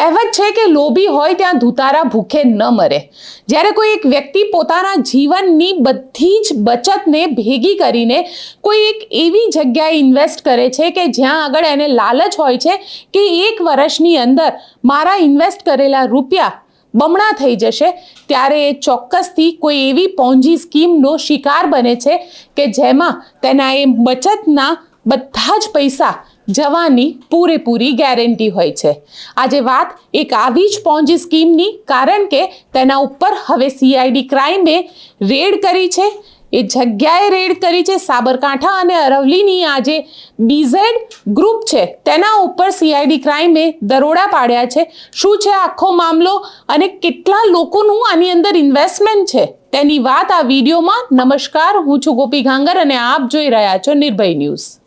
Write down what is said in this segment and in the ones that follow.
કહેવત છે કે લોભી હોય ત્યાં ધુતારા ભૂખે ન મરે. જ્યારે કોઈ એક વ્યક્તિ પોતાના જીવનની બધી જ બચતને ભેગી કરીને કોઈ એક એવી જગ્યાએ ઇન્વેસ્ટ કરે છે કે જ્યાં આગળ એને લાલચ હોય છે કે એક વર્ષની અંદર મારા ઇન્વેસ્ટ કરેલા રૂપિયા બમણા થઈ જશે, ત્યારે એ ચોક્કસથી કોઈ એવી પોંજી સ્કીમનો શિકાર બને છે કે જેમાં તેના એ બચતના બધા જ પૈસા જવાની પૂરેપૂરી ગેરંટી હોય છે. આજે વાત એક આવી જ પોંજી સ્કીમની, કારણ કે તેના ઉપર હવે સીઆઈડી ક્રાઇમે રેડ કરી છે. એ જગ્યાએ રેડ કરી છે સાબરકાંઠા અને અરવલ્લીની આ જે બીઝેડ ગ્રુપ છે. તેના ઉપર સીઆઈડી ક્રાઇમે દરોડા પાડ્યા છે. શું છે આખો મામલો અને કેટલા લોકોનું આની અંદર ઇન્વેસ્ટમેન્ટ છે? તેની વાત આ વિડીયોમાં. નમસ્કાર, હું છું ગોપી ઘાંગર અને આપ જોઈ રહ્યા છો નિર્ભય ન્યૂઝ.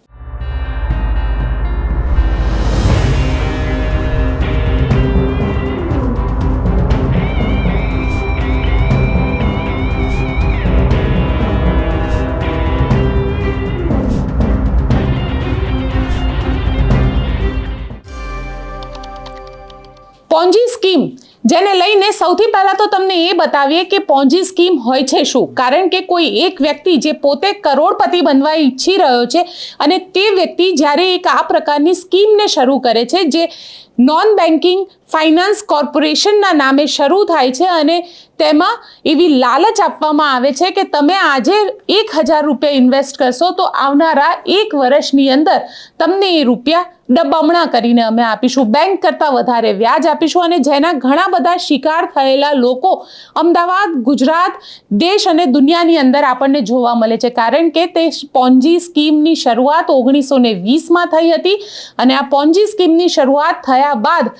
પોન્જી સ્કીમ, જેને લઈને સૌથી પહેલાં તો તમને એ બતાવીએ કે પોન્જી સ્કીમ હોય છે શું? કારણ કે કોઈ એક વ્યક્તિ જે પોતે કરોડપતિ બનવા ઈચ્છી રહ્યો છે અને તે વ્યક્તિ જ્યારે એક આ પ્રકારની સ્કીમને શરૂ કરે છે, જે નોન બેન્કિંગ ફાઇનાન્સ કોર્પોરેશનના નામે શરૂ થાય છે અને તેમાં એવી લાલચ આપવામાં આવે છે કે તમે આજે એક હજાર રૂપિયા ઇન્વેસ્ટ કરશો તો આવનારા એક વર્ષની અંદર તમને એ રૂપિયા ડબમણા કરીને અમે આપીશું. બેંક કરતાં વધારે વ્યાજ આપીશું અને જેના ઘણા બધા શિકાર થયેલા લોકો અમદાવાદ, ગુજરાત, દેશ અને દુનિયાની અંદર આપણને જોવા મળે છે. કારણ કે તે પોન્જી સ્કીમની શરૂઆત ઓગણીસો ને વીસમાં થઈ હતી અને આ પોન્જી સ્કીમની શરૂઆત થયા બાદ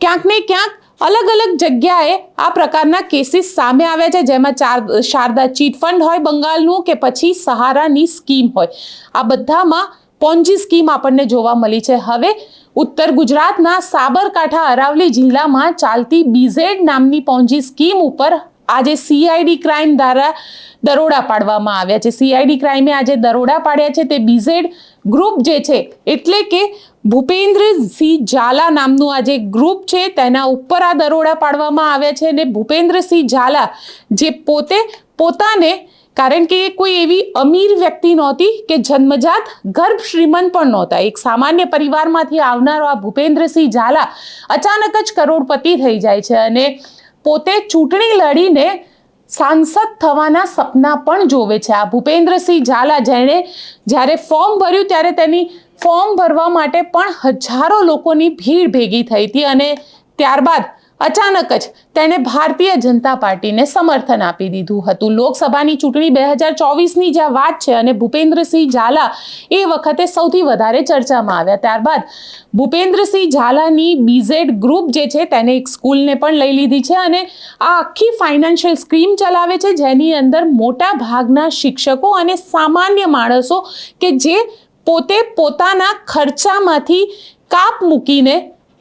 ક્યાંક ને ક્યાંક અલગ અલગ જગ્યાએ આ પ્રકારના કેસીસ સામે આવ્યા છે, જેમાં ચાર, શારદા ચીટ ફંડ હોય બંગાળનું કે પછી સહારાની સ્કીમ હોય. આ બધામાં પોન્જી સ્કીમ આપણને જોવા મળી છે. હવે ઉત્તર ગુજરાતના સાબરકાંઠા, અરાવલી જિલ્લામાં ચાલતી બીઝેડ નામની પોન્જી સ્કીમ ઉપર આજે સીઆઈડી ક્રાઇમ દ્વારા દરોડા પાડવામાં આવ્યા છે. સીઆઈડી ક્રાઇમે આજે દરોડા પાડ્યા છે. તે બીઝેડ ગ્રુપ જે છે, એટલે કે ભૂપેન્દ્રસિંહ ઝાલા નામનું આ જે ગ્રુપ છે, તેના ઉપર આ દરોડા પાડવામાં આવ્યા છે અને ભૂપેન્દ્રસિંહ ઝાલા જે પોતે પોતાને, કારણ કે એ કોઈ એવી અમીર વ્યક્તિ નહોતી કે જન્મજાત ગર્ભ શ્રીમંત પણ નહોતા. એક સામાન્ય પરિવારમાંથી આવનારો આ ભૂપેન્દ્રસિંહ ઝાલા અચાનક જ કરોડપતિ થઈ જાય છે અને પોતે ચૂંટણી લડીને સાંસદ થવાના સપના પણ જોવે છે. આ ભૂપેન્દ્રસિંહ ઝાલા જેણે જ્યારે ફોર્મ ભર્યું ત્યારે તેની ફોર્મ ભરવા માટે પણ હજારો લોકોની ભીડ ભેગી થઈ હતી અને ત્યારબાદ અચાનક જ તેણે ભારતીય જનતા પાર્ટીને સમર્થન આપી દીધું હતું. લોકસભાની ચૂંટણી બે હજાર ચોવીસની જે વાત છે અને ભૂપેન્દ્રસિંહ ઝાલા એ વખતે સૌથી વધારે ચર્ચામાં આવ્યા. ત્યારબાદ ભૂપેન્દ્રસિંહ ઝાલાની બીઝેડ ગ્રુપ જે છે તેને એક સ્કૂલને પણ લઈ લીધી છે અને આ આખી ફાઇનાન્શિયલ સ્કીમ ચલાવે છે જેની અંદર મોટા ભાગના શિક્ષકો અને સામાન્ય માણસો કે જે પોતે પોતાના ખર્ચામાંથી કાપ મૂકીને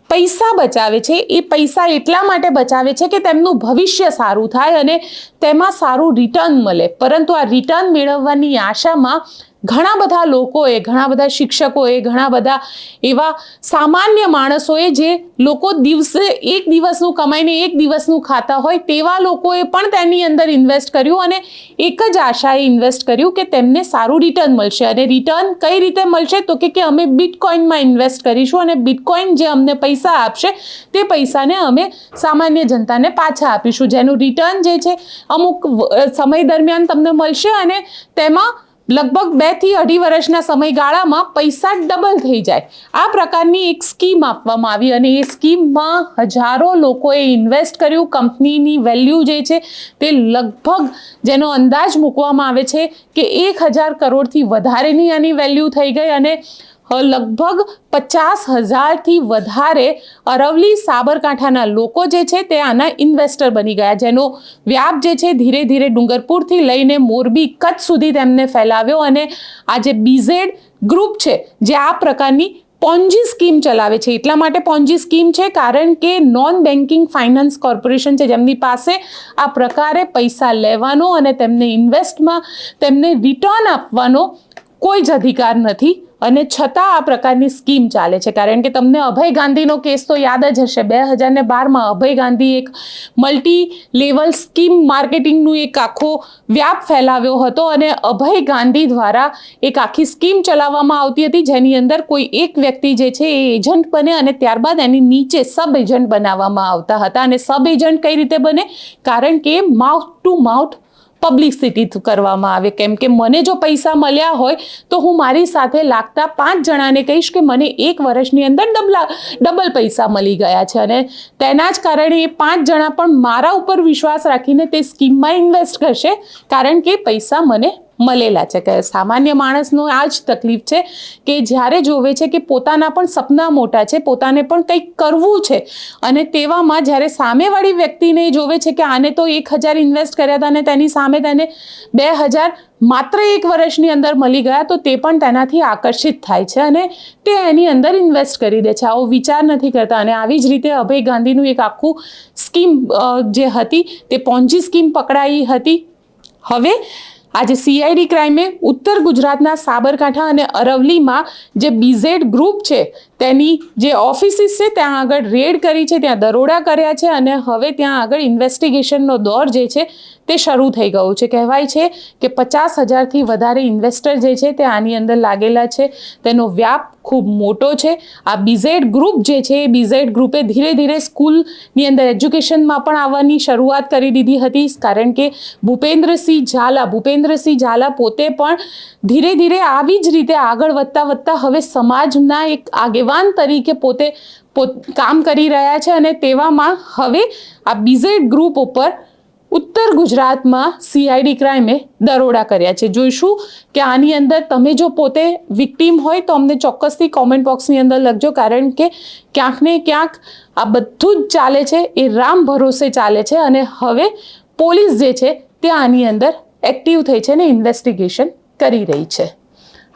પૈસા બચાવે છે, એ પૈસા એટલા માટે બચાવે છે કે તેમનું ભવિષ્ય સારું થાય અને તેમાં સારું રિટર્ન મળે. પરંતુ આ રિટર્ન મેળવવાની આશામાં ઘણા બધા લોકોએ, ઘણા બધા શિક્ષકોએ, ઘણા બધા એવા સામાન્ય માણસોએ જે લોકો દિવસે એક દિવસનું કમાઈને એક દિવસનું ખાતા હોય, તેવા લોકોએ પણ તેની અંદર ઇન્વેસ્ટ કર્યું અને એક જ આશાએ ઇન્વેસ્ટ કર્યું કે તેમને સારું રિટર્ન મળશે. અને રિટર્ન કઈ રીતે મળશે? તો કે કે અમે બિટકોઇનમાં ઇન્વેસ્ટ કરીશું અને બિટકોઇન જે અમને પૈસા આપશે, તે પૈસાને અમે સામાન્ય જનતાને પાછા આપીશું. જેનું રિટર્ન જે છે, અમુક સમય દરમિયાન તમને મળશે અને તેમાં લગભગ બેથી અઢી વર્ષના સમયગાળામાં પૈસા ડબલ થઈ જાય. આ પ્રકારની એક સ્કીમ આપવામાં આવી અને એ સ્કીમમાં હજારો લોકોએ ઇન્વેસ્ટ કર્યું. કંપનીની વેલ્યુ જે છે તે લગભગ જેનો અંદાજ મૂકવામાં આવે છે કે એક હજાર કરોડથી વધારેની આની વેલ્યુ થઈ ગઈ અને લગભગ પચાસ હજારથી વધારે અરવલી સાબરકાંઠાના લોકો જે છે તે આના ઇન્વેસ્ટર બની ગયા જેનો વ્યાપ જે છે ધીરે ધીરે ડુંગરપુરથી લઈને મોરબી કચ્છ સુધી તેમને ફેલાવ્યો અને આ જે બીઝેડ ગ્રુપ છે, જે આ પ્રકારની પોન્જી સ્કીમ ચલાવે છે. એટલા માટે પોન્જી સ્કીમ છે કારણ કે નોન બેન્કિંગ ફાઇનાન્સ કોર્પોરેશન છે જેમની પાસે આ પ્રકારે પૈસા લેવાનો અને તેમને ઇન્વેસ્ટમાં તેમને રિટર્ન આપવાનો કોઈ જ અધિકાર નથી. અને છતાં આ પ્રકારની સ્કીમ ચાલે છે. કારણ કે તમને અભય ગાંધીનો કેસ તો યાદ જ હશે. બે હજાર ને બારમાં અભય ગાંધી એક મલ્ટી લેવલ સ્કીમ માર્કેટિંગનું એક આખો વ્યાપ ફેલાવ્યો હતો અને અભય ગાંધી દ્વારા એક આખી સ્કીમ ચલાવવામાં આવતી હતી. જેની અંદર કોઈ એક વ્યક્તિ જે છે એ એજન્ટ બને અને ત્યારબાદ એની નીચે સબ એજન્ટ બનાવવામાં આવતા હતા. અને સબ એજન્ટ કઈ રીતે બને? કારણ કે માઉથ ટુ માઉથ પબ્લિસિટી કરવામાં આવે. કેમ કે મને જો પૈસા મળ્યા હોય, તો હું મારી સાથે લાગતા પાંચ જણાને કહીશ કે મને એક વર્ષની અંદર ડબલા, ડબલ પૈસા મળી ગયા છે. અને તેના જ કારણે એ પાંચ જણા પણ મારા ઉપર વિશ્વાસ રાખીને તે સ્કીમમાં ઇન્વેસ્ટ કરશે. કારણ કે પૈસા મને મળેલા છે. કે સામાન્ય માણસનો આ જ તકલીફ છે કે જ્યારે જોવે છે કે પોતાના પણ સપના મોટા છે, પોતાને પણ કંઈક કરવું છે અને તેવામાં જ્યારે સામેવાળી વ્યક્તિને જોવે છે કે આને તો એક હજાર ઇન્વેસ્ટ કર્યા હતા અને તેની સામે તેને બે હજાર માત્ર એક વર્ષની અંદર મળી ગયા, તો તે પણ તેનાથી આકર્ષિત થાય છે અને તે એની અંદર ઇન્વેસ્ટ કરી દે છે. આવો વિચાર નથી કરતા અને આવી જ રીતે અભય ગાંધીનું એક આખું સ્કીમ જે હતી તે પોન્જી સ્કીમ પકડાઈ હતી. હવે આજે સીઆઈડી ક્રાઇમે ઉત્તર ગુજરાતના સાબરકાંઠા અને અરવલીમાં જે બીઝેડ ગ્રુપ છે તેની જે ઓફિસીસ છે, ત્યાં આગળ રેડ કરી છે, ત્યાં દરોડા કર્યા છે અને હવે ત્યાં આગળ ઇન્વેસ્ટિગેશનનો દોર જે છે, તે શરૂ થઈ ગયું છે. કહેવાય છે કે પચાસ હજારથી વધારે ઇન્વેસ્ટર જે છે, તે આની અંદર લાગેલા છે. તેનો વ્યાપ ખૂબ મોટો છે. આ બીઝેડ ગ્રુપ જે છે, એ બીઝેડ ગ્રુપે ધીરે ધીરે સ્કૂલની અંદર એજ્યુકેશનમાં પણ આવવાની શરૂઆત કરી દીધી હતી. કારણ કે ભૂપેન્દ્રસિંહ ઝાલા ભૂપેન્દ્રસિંહ ઝાલા પોતે પણ ધીરે ધીરે આવી જ રીતે આગળ વધતા વધતા હવે સમાજના એક આગેવાન તરીકે પોતે પોત, કામ કરી રહ્યા છે અને તેવામાં હવે આ બીઝેડ ગ્રુપ ઉપર ઉત્તર ગુજરાતમાં સીઆઈડી ક્રાઇમે દરોડા કર્યા છે. જોઈશું કે આની અંદર તમે જો પોતે વિક્ટીમ હોય તો અમને ચોક્કસથી કોમેન્ટ બોક્સની અંદર લખજો, કારણ કે ક્યાંક ને ક્યાંક આ બધું જ ચાલે છે, એ રામ ભરોસે ચાલે છે અને હવે પોલીસ જે છે તે આની અંદર એક્ટિવ થઈ છે ને ઇન્વેસ્ટિગેશન કરી રહી છે.